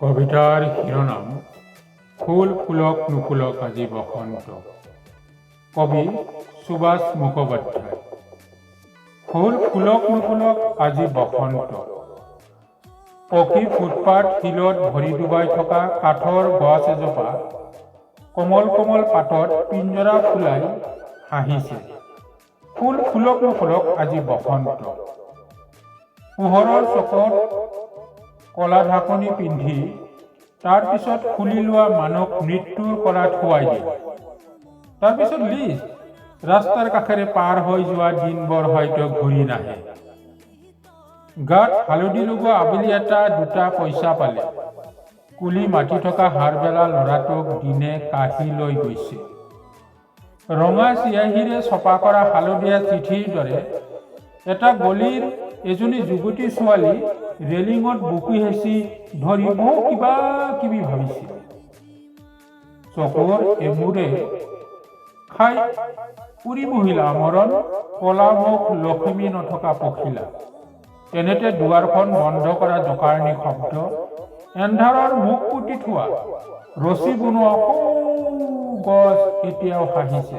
কবিতাৰ শিৰোনাম, ফুল ফুলক নুফুলক আজি বসন্ত। কবি সুভাষ মুখোপাধ্যায়, ফুল ফুলক নুফুলক আজি বসন্ত। পকী ফুটপাথ শিলত ভৰি ডুবাই থকা কাঠৰ গছ এজোপা কোমল কোমল পাতত পিঞ্জৰা ফুলাই হাঁহিছে। ফুল ফুলক নুফুলক আজি বসন্ত। পোহৰৰ চকত কলা ঢাকনি পিন্ধি, তাৰ পিছত খুলি লোৱা মানুহ মৃত্যুৰ কলাত শুৱাই দিয়ে তাৰপিছত লিজ ৰাস্তাৰ কাষেৰে পাৰ হৈ যোৱা দিনবোৰ হয়তো ঘূৰি নাহে। গাত হালধি লগোৱা আবেলি এটা দুটা পইচা পালে। কুলি মাতি থকা হাৰবেলা ল'ৰাটোক দিনে কাঢ়ি লৈ গৈছে। ৰঙা চিয়াহীৰে ছপা কৰা হালধীয়া চিঠিৰ দৰে এটা গলিৰ এজনী যুৱতী ছোৱালী ৰেলিঙত বকি হেঁচি ধৰি বহু কিবা কিবি ভাবিছিল। চকুৰ এমূৰে খাই পুৰি বহিলা মৰণ কলামুখ লখিমী নথকা পখিলা। তেনেতে দুৱাৰখন বন্ধ কৰা জকাৰণী শব্দ, এন্ধাৰৰ মুখ পুতি থোৱা, ৰছী বনোৱা গছ এতিয়াও হাঁহিছে।